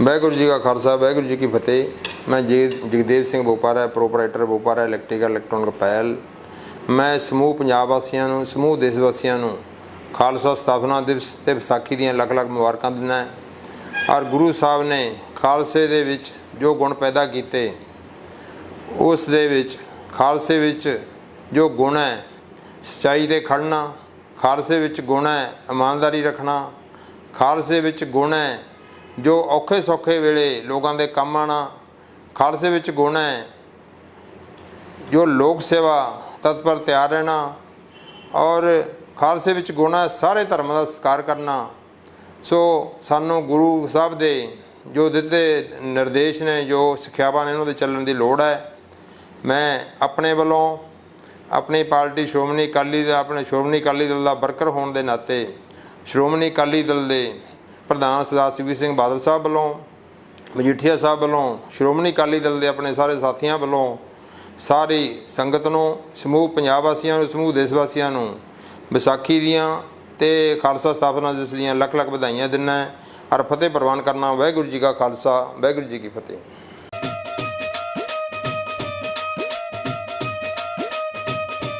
ਵਾਹਿਗੁਰੂ ਜੀ ਕਾ ਖਾਲਸਾ, ਵਾਹਿਗੁਰੂ ਜੀ ਕੀ ਫਤਿਹ। ਮੈਂ ਜੀ Jagdev Singh Bopara proprietor Bopara electrical electronic ਪੈਲ ਮੈਂ ਸਮੂਹ ਪੰਜਾਬ ਵਾਸੀਆਂ ਨੂੰ, ਸਮੂਹ ਦੇਸ਼ ਵਾਸੀਆਂ ਨੂੰ ਖਾਲਸਾ ਸਥਾਪਨਾ ਦਿਵਸ ਤੇ ਵਿਸਾਖੀ ਦੀਆਂ ਲੱਖ ਲੱਖ ਮੁਬਾਰਕਾਂ ਦਿੰਦਾ ਔਰ ਗੁਰੂ ਸਾਹਿਬ ਨੇ ਖਾਲਸੇ ਦੇ ਵਿੱਚ ਜੋ ਗੁਣ ਪੈਦਾ ਕੀਤੇ, ਉਸ ਦੇ ਵਿੱਚ, ਖਾਲਸੇ ਵਿੱਚ ਜੋ ਗੁਣ ਹੈ, ਸਚਾਈ ਤੇ ਖੜਨਾ ਖਾਲਸੇ ਵਿੱਚ ਗੁਣ ਹੈ, ਇਮਾਨਦਾਰੀ ਰੱਖਣਾ, ਖਾਲਸੇ ਵਿੱਚ ਗੁਣ ਹੈ ਜੋ ਔਖੇ ਸੌਖੇ ਵੇਲੇ ਲੋਕਾਂ ਦੇ ਕੰਮ ਆਣਾ, ਖਾਲਸੇ ਵਿੱਚ ਗੁਣ ਹੈ, ਜੋ ਲੋਕ ਸੇਵਾ ਤਤਪਰ ਤਿਆਰ ਰਹਿਣਾ ਔਰ ਖਾਲਸੇ ਵਿੱਚ ਗੁਣ ਹੈ, ਸਾਰੇ ਧਰਮਾਂ ਦਾ ਸਤਿਕਾਰ ਕਰਨਾ। ਸੋ ਸਾਨੂੰ ਗੁਰੂ ਸਾਹਿਬ ਦੇ ਜੋ ਦਿੱਤੇ ਨਿਰਦੇਸ਼ ਨੇ, ਜੋ ਸਿੱਖਿਆਵਾਂ ਨੇ, ਉਹਨਾਂ ਦੇ ਚੱਲਣ ਦੀ ਲੋੜ ਹੈ। ਮੈਂ ਆਪਣੇ ਵੱਲੋਂ ਆਪਣੀ ਪਾਰਟੀ ਸ਼੍ਰੋਮਣੀ ਅਕਾਲੀ ਦਾ, ਆਪਣੇ ਸ਼੍ਰੋਮਣੀ ਅਕਾਲੀ ਦਲ ਦਾ ਵਰਕਰ ਹੋਣ ਦੇ ਨਾਤੇ ਸ਼੍ਰੋਮਣੀ ਅਕਾਲੀ ਦਲ ਦੇ ਪ੍ਰਧਾਨ ਸਰਦਾਰ ਸੁਖਬੀਰ ਸਿੰਘ ਬਾਦਲ ਸਾਹਿਬ ਵੱਲੋਂ, ਮਜੀਠੀਆ ਸਾਹਿਬ ਵੱਲੋਂ, ਸ਼੍ਰੋਮਣੀ ਅਕਾਲੀ ਦਲ ਦੇ ਆਪਣੇ ਸਾਰੇ ਸਾਥੀਆਂ ਵੱਲੋਂ, ਸਾਰੀ ਸੰਗਤ ਨੂੰ, ਸਮੂਹ ਪੰਜਾਬ ਵਾਸੀਆਂ ਨੂੰ, ਸਮੂਹ ਦੇਸ਼ ਵਾਸੀਆਂ ਨੂੰ ਵਿਸਾਖੀ ਦੀਆਂ ਤੇ ਖਾਲਸਾ ਸਥਾਪਨਾ ਦਿਵਸ ਦੀਆਂ ਲੱਖ ਲੱਖ ਵਧਾਈਆਂ ਦਿੰਦਾ ਹੈ। ਔਰ ਫਤਿਹ ਪ੍ਰਵਾਨ ਕਰਨਾ ਵਾਹਿਗੁਰੂ ਜੀ ਕਾ ਖਾਲਸਾ, ਵਾਹਿਗੁਰੂ ਜੀ ਕੀ ਫਤਿਹ।